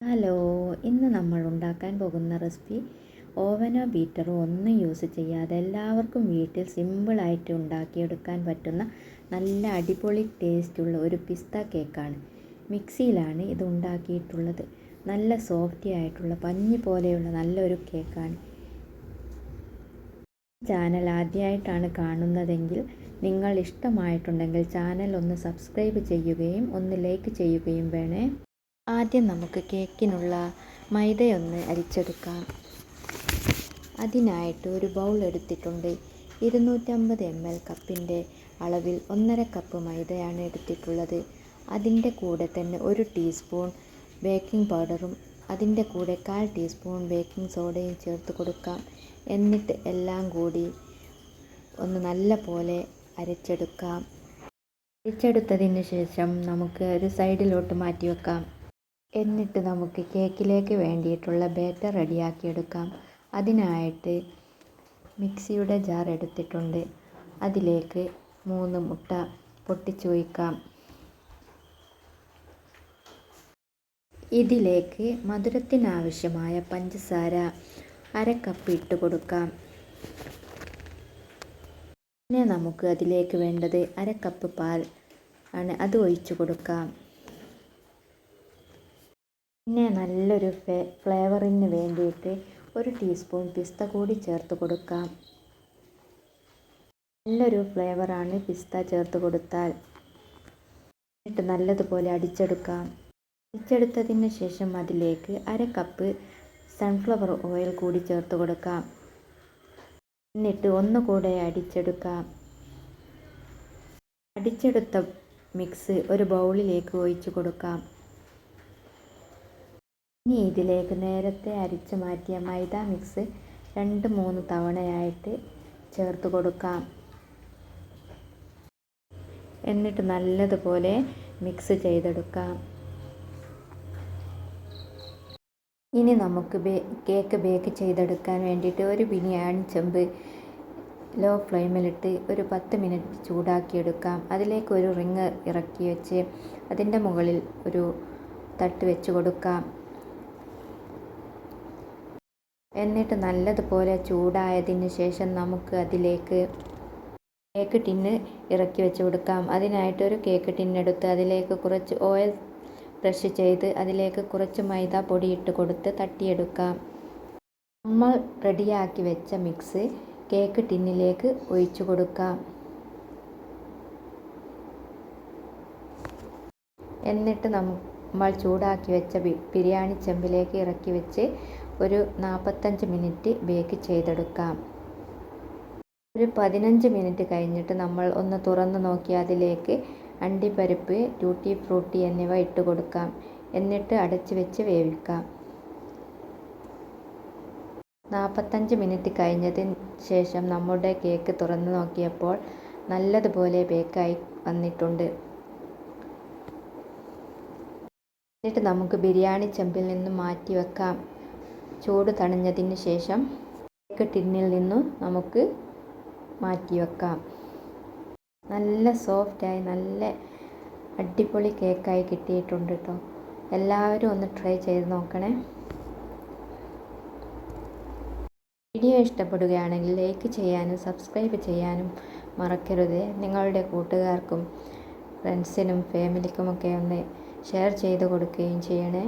Hello ഇന്ന് നമ്മൾ ഉണ്ടാക്കാൻ പോകുന്ന റെസിപ്പി ഓവനോ ബീറ്ററോ ഒന്നും യൂസ് ചെയ്യാതെ എല്ലാവർക്കും വീട്ടിൽ സിമ്പിളായിട്ട് ഉണ്ടാക്കിയെടുക്കാൻ പറ്റുന്ന നല്ല അടിപൊളി ടേസ്റ്റുള്ള ഒരു പിസ്ത കേക്കാണ് മിക്സിയിലാണ് ഇത് ഉണ്ടാക്കിയിട്ടുള്ളത്. നല്ല സോഫ്റ്റി ആയിട്ടുള്ള പഞ്ഞി പോലെയുള്ള നല്ലൊരു കേക്കാണ് ചാനൽ ആദ്യമായിട്ടാണ് കാണുന്നതെങ്കിൽ നിങ്ങൾ ഇഷ്ടമായിട്ടുണ്ടെങ്കിൽ ചാനൽ ഒന്ന് സബ്സ്ക്രൈബ് ചെയ്യുകയും ഒന്ന് ലൈക്ക് ചെയ്യുകയും വേണേ. ആദ്യം നമുക്ക് കേക്കിനുള്ള മൈദയൊന്ന് അരിച്ചെടുക്കാം. അതിനായിട്ട് ഒരു ബൗൾ എടുത്തിട്ടുണ്ട്. ഇരുന്നൂറ്റമ്പത് എം എൽ കപ്പിന്റെ അളവിൽ ഒന്നര കപ്പ് മൈദയാണ് എടുത്തിട്ടുള്ളത്. അതിന്റെ കൂടെ തന്നെ ഒരു ടീസ്പൂൺ ബേക്കിംഗ് പൗഡറും അതിന്റെ കൂടെ കാൽ ടീസ്പൂൺ ബേക്കിംഗ് സോഡയും ചേർത്ത് കൊടുക്കാം. എന്നിട്ട് എല്ലാം കൂടി ഒന്ന് നല്ല പോലെ അരച്ചെടുക്കാം. അരച്ചെടുത്തതിന് ശേഷം നമുക്ക് ഒരു സൈഡിലോട്ട് മാറ്റി വെക്കാം. എന്നിട്ട് നമുക്ക് കേക്കിലേക്ക് വേണ്ടിയിട്ടുള്ള ബാറ്റർ റെഡിയാക്കിയെടുക്കാം. അതിനായിട്ട് മിക്സിയുടെ ജാർ എടുത്തിട്ടുണ്ട്. അതിലേക്ക് മൂന്ന് മുട്ട പൊട്ടിച്ചു വയ്ക്കാം ഇതിലേക്ക് മധുരത്തിനാവശ്യമായ പഞ്ചസാര അര കപ്പ് ഇട്ട് കൊടുക്കാം. പിന്നെ നമുക്ക് അതിലേക്ക് വേണ്ടത് അര കപ്പ് പാൽ ആണ്. അത് ഒഴിച്ചു കൊടുക്കാം. പിന്നെ നല്ലൊരു ഫ്ലേവറിന് വേണ്ടിയിട്ട് ഒരു ടീസ്പൂൺ പിസ്ത കൂടി ചേർത്ത് കൊടുക്കാം. നല്ലൊരു ഫ്ലേവറാണ് പിസ്ത ചേർത്ത് കൊടുത്താൽ. എന്നിട്ട് നല്ലതുപോലെ അടിച്ചെടുക്കാം. അടിച്ചെടുത്തതിന് ശേഷം അതിലേക്ക് അര കപ്പ് സൺഫ്ലവർ ഓയിൽ കൂടി ചേർത്ത് കൊടുക്കാം. എന്നിട്ട് ഒന്നുകൂടെ അടിച്ചെടുക്കാം. അടിച്ചെടുത്ത മിക്സ് ഒരു ബൗളിലേക്ക് ഒഴിച്ചു കൊടുക്കാം. ഇനി ഇതിലേക്ക് നേരത്തെ അരിച്ചു മാറ്റിയ മൈദ മിക്സ് രണ്ട് മൂന്ന് തവണയായിട്ട് ചേർത്ത് കൊടുക്കാം. എന്നിട്ട് നല്ലതുപോലെ മിക്സ് ചെയ്തെടുക്കാം. ഇനി നമുക്ക് ബേ കേക്ക് ബേക്ക് ചെയ്തെടുക്കാൻ വേണ്ടിയിട്ട് ഒരു ബിരിയാണി ചെമ്പ് ലോ ഫ്ലെയിമിലിട്ട് ഒരു പത്ത് മിനിറ്റ് ചൂടാക്കിയെടുക്കാം. അതിലേക്ക് ഒരു റിങ് ഇറക്കി വെച്ച് അതിന്റെ മുകളിൽ ഒരു തട്ട് വെച്ച് കൊടുക്കാം. എന്നിട്ട് നല്ലതുപോലെ ചൂടായതിന് ശേഷം നമുക്ക് അതിലേക്ക് കേക്ക് ടിന്ന് ഇറക്കി വെച്ച് കൊടുക്കാം. അതിനായിട്ട് ഒരു കേക്ക് ടിന്നെടുത്ത് അതിലേക്ക് കുറച്ച് ഓയിൽ ബ്രഷ് ചെയ്ത് അതിലേക്ക് കുറച്ച് മൈദ പൊടി ഇട്ട് കൊടുത്ത് തട്ടിയെടുക്കാം. നമ്മൾ റെഡിയാക്കി വെച്ച മിക്സ് കേക്ക് ടിന്നിലേക്ക് ഒഴിച്ചു കൊടുക്കാം. എന്നിട്ട് നമ്മൾ ചൂടാക്കി വെച്ച ബിരിയാണി ചെമ്പിലേക്ക് ഇറക്കി വെച്ച് ഒരു നാൽപ്പത്തഞ്ച് മിനിറ്റ് ബേക്ക് ചെയ്തെടുക്കാം. ഒരു പതിനഞ്ച് മിനിറ്റ് കഴിഞ്ഞിട്ട് നമ്മൾ ഒന്ന് തുറന്ന് നോക്കി അതിലേക്ക് അണ്ടിപ്പരിപ്പ് ട്യൂട്ടി ഫ്രൂട്ടി എന്നിവ ഇട്ട് കൊടുക്കാം. എന്നിട്ട് അടച്ചു വെച്ച് വേവിക്കാം. നാൽപ്പത്തഞ്ച് മിനിറ്റ് കഴിഞ്ഞതിന് ശേഷം നമ്മുടെ കേക്ക് തുറന്ന് നോക്കിയപ്പോൾ നല്ലതുപോലെ ബേക്കായി വന്നിട്ടുണ്ട്. എന്നിട്ട് നമുക്ക് ബിരിയാണി ചെമ്പിൽ നിന്ന് മാറ്റി വെക്കാം. ചൂട് തണിഞ്ഞതിന് ശേഷം കേക്ക് ടിന്നിൽ നിന്നും നമുക്ക് മാറ്റി വെക്കാം. നല്ല സോഫ്റ്റായി നല്ല അടിപൊളി കേക്കായി കിട്ടിയിട്ടുണ്ട് കേട്ടോ എല്ലാവരും ഒന്ന് ട്രൈ ചെയ്ത് നോക്കണേ. വീഡിയോ ഇഷ്ടപ്പെടുകയാണെങ്കിൽ ലൈക്ക് ചെയ്യാനും സബ്സ്ക്രൈബ് ചെയ്യാനും മറക്കരുത്. നിങ്ങളുടെ കൂട്ടുകാർക്കും ഫ്രണ്ട്സിനും ഫാമിലിക്കുമൊക്കെ ഒന്ന് ഷെയർ ചെയ്ത് കൊടുക്കുകയും ചെയ്യണേ.